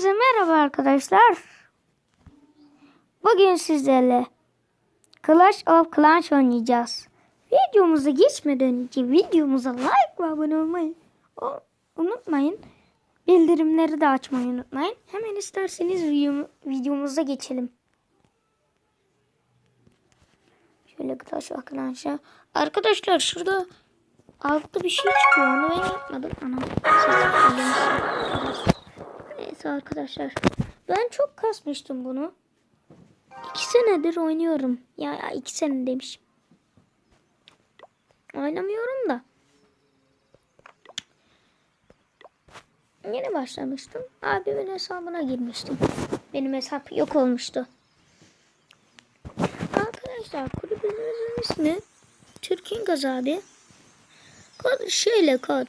Hepinize merhaba arkadaşlar. Bugün sizlerle Clash of Clans oynayacağız. Videomuza geçmeden önce videomuza like ve abone olmayı unutmayın. Bildirimleri de açmayı unutmayın. Hemen isterseniz videom- videomuza geçelim. Şöyle Clash of Clans'a. Arkadaşlar şurada altta bir şey çıkıyor. Onu ben yapmadım. Anam. Duyuyor. Neyse arkadaşlar. Ben çok kasmıştım bunu. İki senedir oynuyorum. Ya, ya iki sene demişim. Oynamıyorum da. Yeni başlamıştım. Abimin hesabına girmiştim. Benim hesap yok olmuştu. Arkadaşlar kulübümüzün ismi Türk'ün Gaz abi. Kod şöyle kod.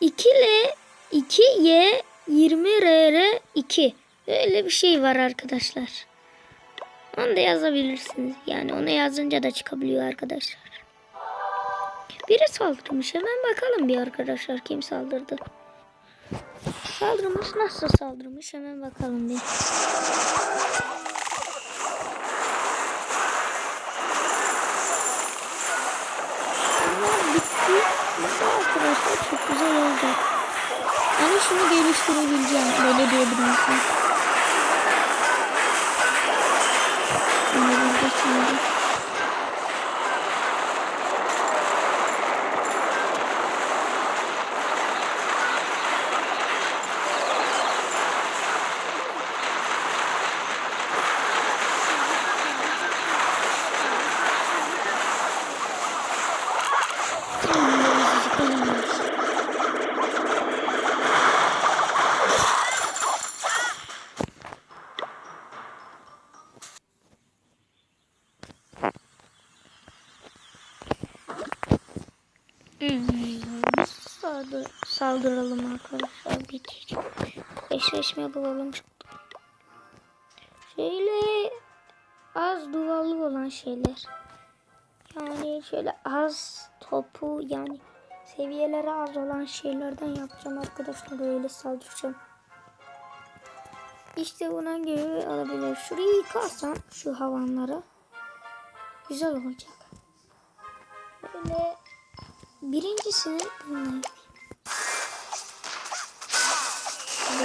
2 L 2 Y 20 RR 2. Öyle bir şey var arkadaşlar. Onu da yazabilirsiniz. Yani onu yazınca da çıkabiliyor arkadaşlar. Biri saldırmış. Hemen bakalım bir arkadaşlar kim saldırdı. Saldırmış nasıl saldırmış hemen bakalım bir. Bitti arkadaşlar çok güzel oldu. Şunu geliştirebileceğim. Böyle diyebilirsin. Bunu burada şimdi. Hmm, saldır, saldıralım arkadaşlar. Bir eşleşme bulalım. Şöyle az duvarlı olan şeyler. Yani şöyle az topu yani seviyeleri az olan şeylerden yapacağım arkadaşlar. Öyle saldıracağım. İşte buna göre alabilir. Şurayı yıkarsam şu havanları güzel olacak. Böyle birincisini bununla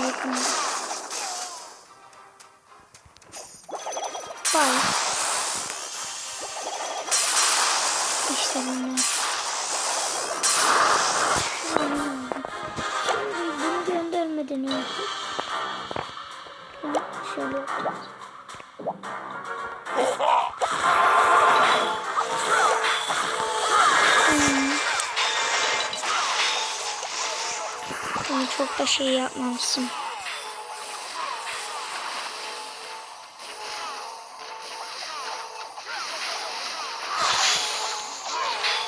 bakalım. Bye. İşte bunlar. Bunu çok da şey yapmamışsın.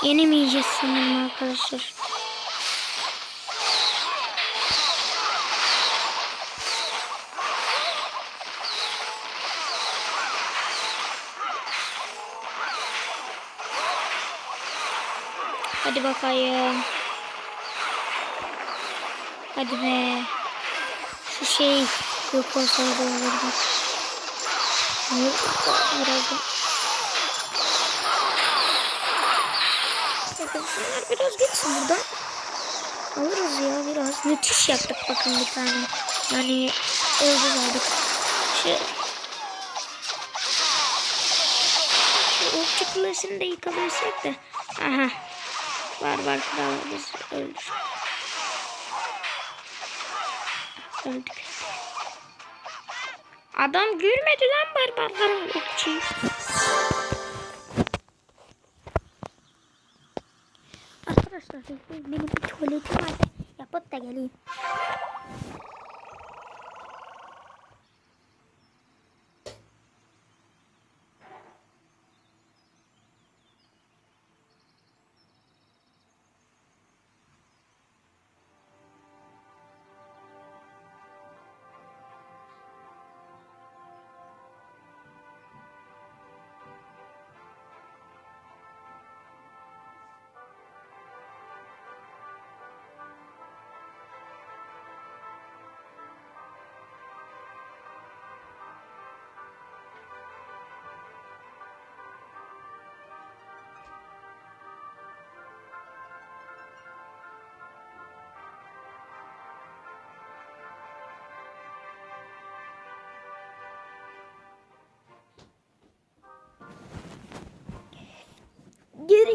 Yenemeyeceğiz sanırım arkadaşlar. Hadi bakayım. Hadi be. Şu şey yok olsaydı olurdu. Biraz da. Şunlar biraz geçsin buradan. Alırız ya biraz. Müthiş yaptık bakın bir tane. Yani yıldız aldık. Şu okçu kulesini de yıkabilsek de. Aha. Var var kralımız öldür. Öldük. Adam gülmedi lan barbarların okçuyu. Arkadaşlar benim bir tuvaletim var. Yapıp da geleyim.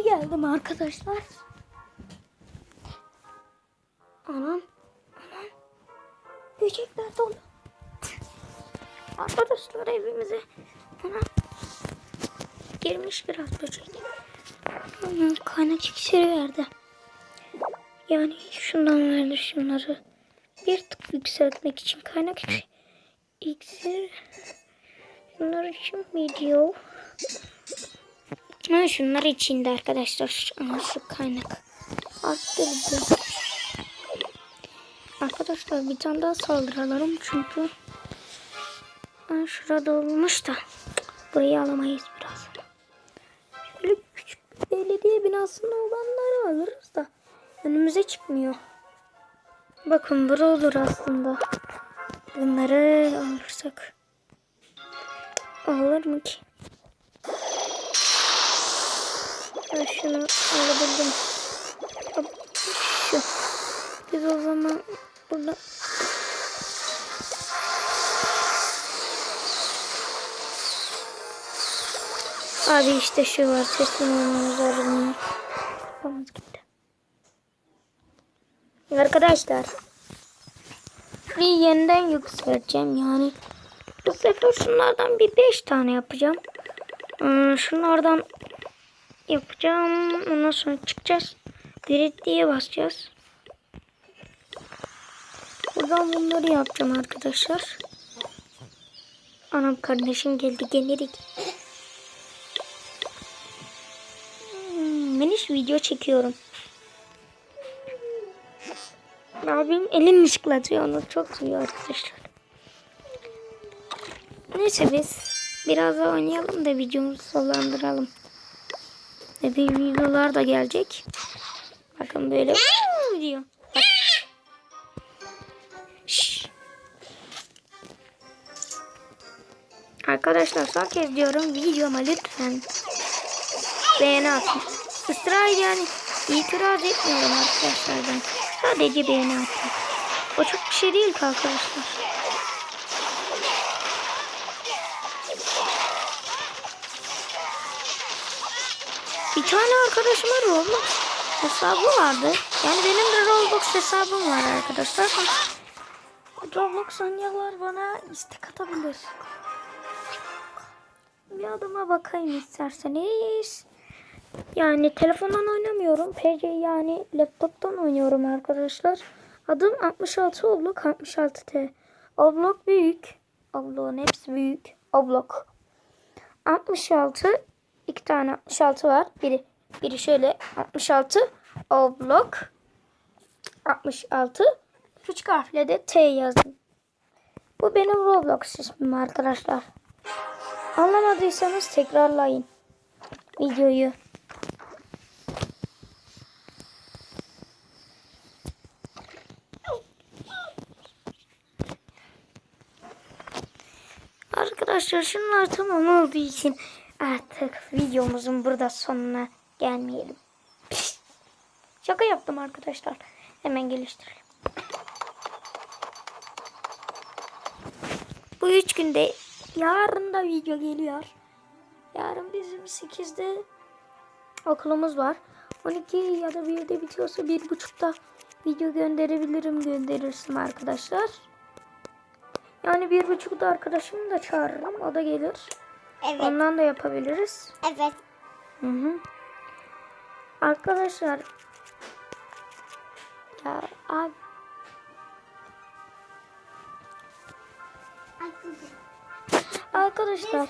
Geldim arkadaşlar. Anam. Anam. Böcekler dolu. Arkadaşlar evimize. Anam. Girmiş biraz böcek. Anam kaynak iksiri verdi. Yani şundan verdi şunları. Bir tık yükseltmek için kaynak iksiri. Şunlar için video. Ha, şunlar içinde arkadaşlar. Ama şu kaynak. Arttırdı. Arkadaşlar bir tane daha saldıralım çünkü ha, şurada olmuş da burayı alamayız biraz. Şöyle küçük belediye binasında olanları alırız da önümüze çıkmıyor. Bakın bura olur aslında. Bunları alırsak. Olur mu ki? Ben şunu alabildim. Şu. Biz o zaman burada Abi işte şu var teslim olmamız lazım. Kafamız gitti. Arkadaşlar bir yeniden yükselteceğim yani. Bu sefer şunlardan bir 5 tane yapacağım. Hmm, şunlardan yapacağım. Ondan sonra çıkacağız. Diye basacağız. Buradan bunları yapacağım arkadaşlar. Anam kardeşim geldi gelirik. Hmm, Meniş video çekiyorum. Abim elini ışıklatıyor onu çok seviyor arkadaşlar. Neyse biz biraz daha oynayalım da videomuzu sonlandıralım. Bir videolar da gelecek. Bakın böyle diyor. Bak. Arkadaşlar kez diyorum videoma lütfen beğeni atın. Israr yani itiraz etmiyorum arkadaşlar ben. Sadece beğeni atın. O çok bir şey değil ki arkadaşlar. Bir tane arkadaşıma Roblox hesabı vardı. Yani benim de Roblox hesabım var arkadaşlar. Roblox oynayanlar bana istek atabilir. Bir adıma bakayım isterseniz. Yani telefondan oynamıyorum. PC yani laptoptan oynuyorum arkadaşlar. Adım 66 Oblok 66T. Oblok büyük. Oblok'un hepsi büyük. Oblok. 66 iki tane 66 var. Biri biri şöyle 66 oblok 66 küçük harfle de T yazdım. Bu benim Roblox ismim arkadaşlar. Anlamadıysanız tekrarlayın videoyu. Arkadaşlar şunlar tamam olduğu için artık videomuzun burada sonuna gelmeyelim. Şaka yaptım arkadaşlar. Hemen geliştirelim. Bu üç günde yarın da video geliyor. Yarın bizim 8'de okulumuz var. 12 ya da 1'de bitiyorsa 1.30'da video gönderebilirim gönderirsin arkadaşlar. Yani bir buçukta arkadaşımı da çağırırım. O da gelir. Evet. Ondan da yapabiliriz. Evet. Hı hı. Arkadaşlar ya abi arkadaşlar.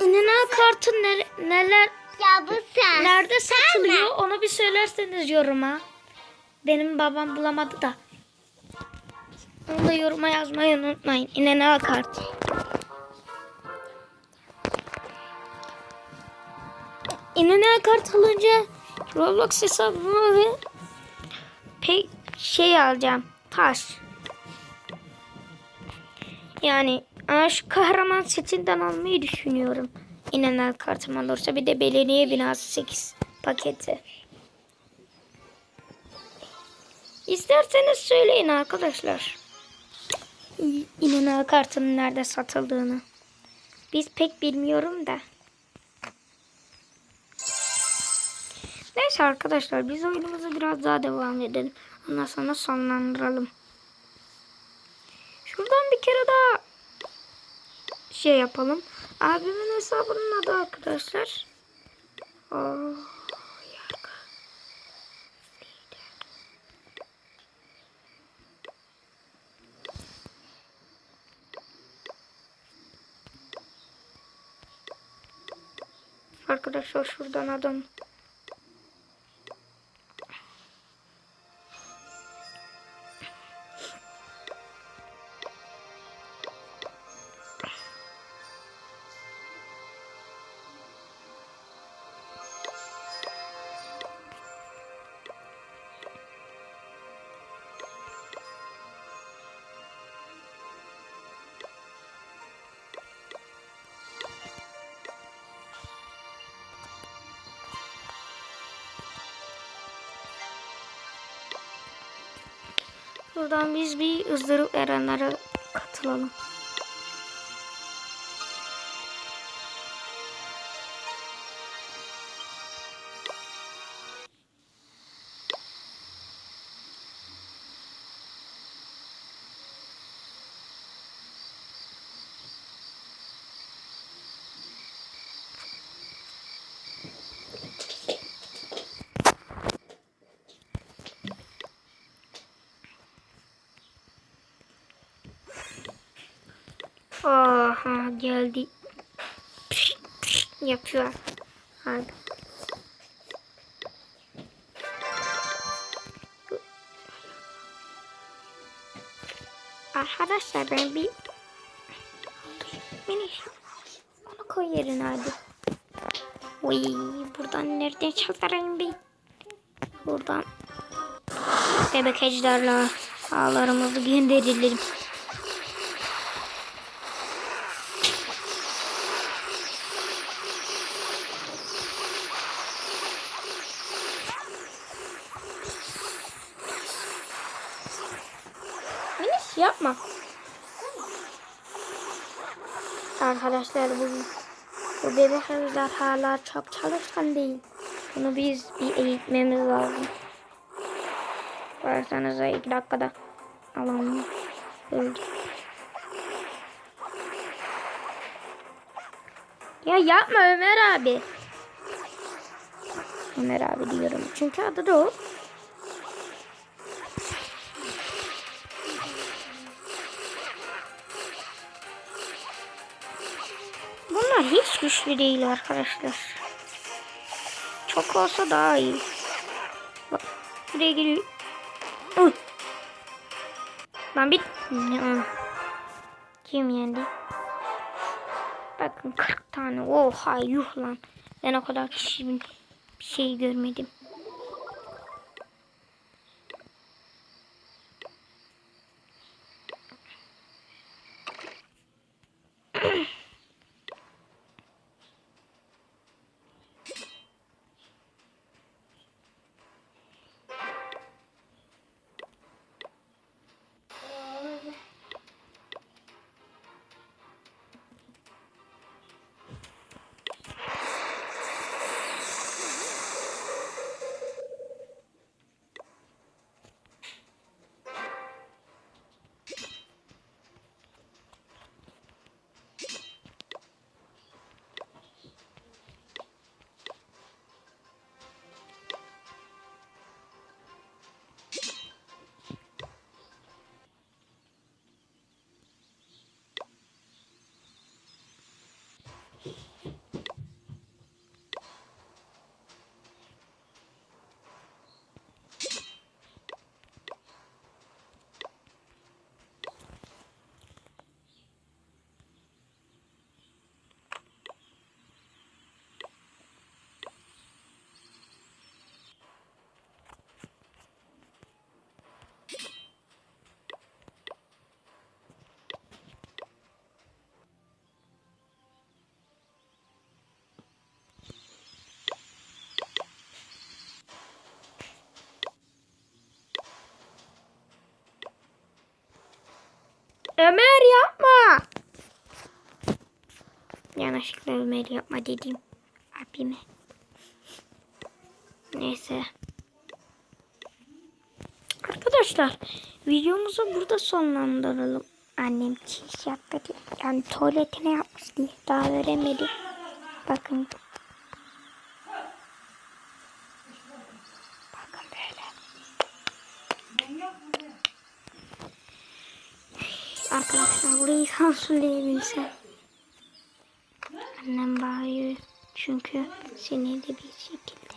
İnanal kartı nere- neler Ya bu ses. nerede satılıyor onu bir söylerseniz yoruma. Benim babam bulamadı da. Onu da yoruma yazmayı unutmayın. İnanal kart. İnanal kart alınca Roblox hesabımı ve pek şey alacağım. Taş. Yani aa, şu kahraman setinden almayı düşünüyorum. İnanal kartım olursa bir de belediye binası 8 paketi. İsterseniz söyleyin arkadaşlar. İnönü kartının nerede satıldığını. Biz pek bilmiyorum da. Neyse arkadaşlar biz oyunumuza biraz daha devam edelim. Ondan sonra sonlandıralım. Şuradan bir kere daha şey yapalım. Abimin hesabının adı arkadaşlar. Oh. Arkadaşlar şuradan adam. Buradan biz bir ızdırıp erenlere katılalım. Aha geldi. Yapıyor. Hadi. Arkadaşlar ben bir mini onu koy yerine hadi. Uy buradan nereden çalarım bir? Buradan bebek ejderla ağlarımızı gönderelim. Yapma. Arkadaşlar bu, bu bebek ejderhalar çok çalışkan değil. Bunu biz bir eğitmemiz lazım. Varsanıza iki dakikada alalım. Öldü. Ya yapma Ömer abi. Ömer abi diyorum. Çünkü adı da o. güçlü değil arkadaşlar. Çok olsa daha iyi. Bak buraya geliyor. Lan bit. Kim yendi? Bakın 40 tane. Oha yuh lan. Ben o kadar kişinin bir şey görmedim. Ömer yapma. Yanlışlıkla Ömer yapma dedim abime. Neyse. Arkadaşlar videomuzu burada sonlandıralım. Annem çiş yaptı diye. Yani tuvaletine yapmış diye. Daha veremedi. Bakın böyle. Burayı sansürleyebilsem. Annem bağırıyor. Çünkü sinirli bir şekilde.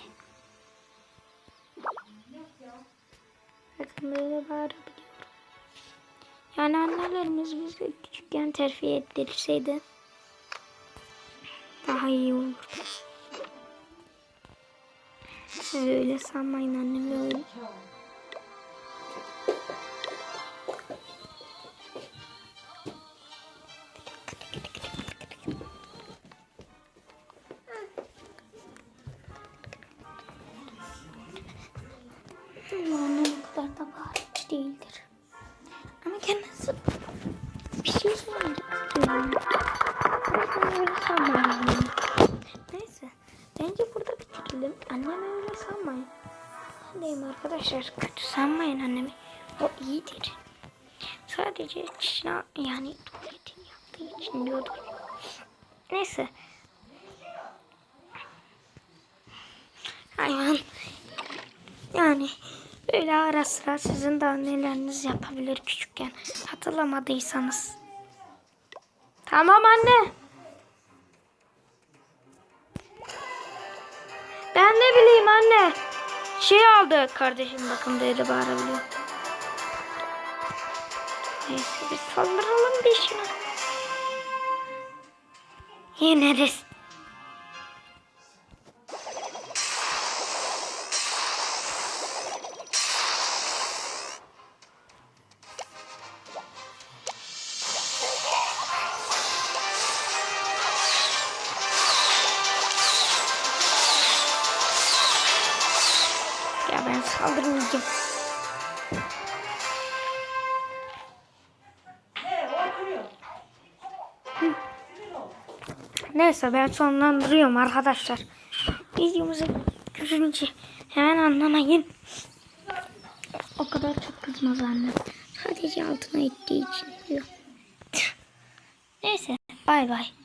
Bakın böyle bağırabiliyorum. Yani annelerimiz bizi küçükken terfi ettirseydi daha iyi olurdu. Siz öyle sanmayın annem öyle. Annem o kadar da bağırmış değildir. Ama kendisi bir şey söylemek. Annem öyle sanmayın. Neyse. Bence burada bitirelim. Annemi öyle sanmayın. Diyeyim arkadaşlar. Kötü sanmayın annemi. O iyidir. Sadece çişine yani tuvaletini yaptığı için diyordur. Neyse. Hayvan. Yani böyle sıra sizin de anneleriniz yapabilir küçükken. Hatırlamadıysanız. Tamam anne. Ben ne bileyim anne. Şey aldı kardeşim bakın dedi bağırabiliyor. Neyse biz saldıralım şuna. Yeneriz. Ya ben saldırmayacağım. Hı. Neyse ben sonlandırıyorum arkadaşlar. Videomuzu görünce hemen anlamayın. O kadar çok kızmaz annem. Sadece altına ettiği için diyor. Neyse bay bay.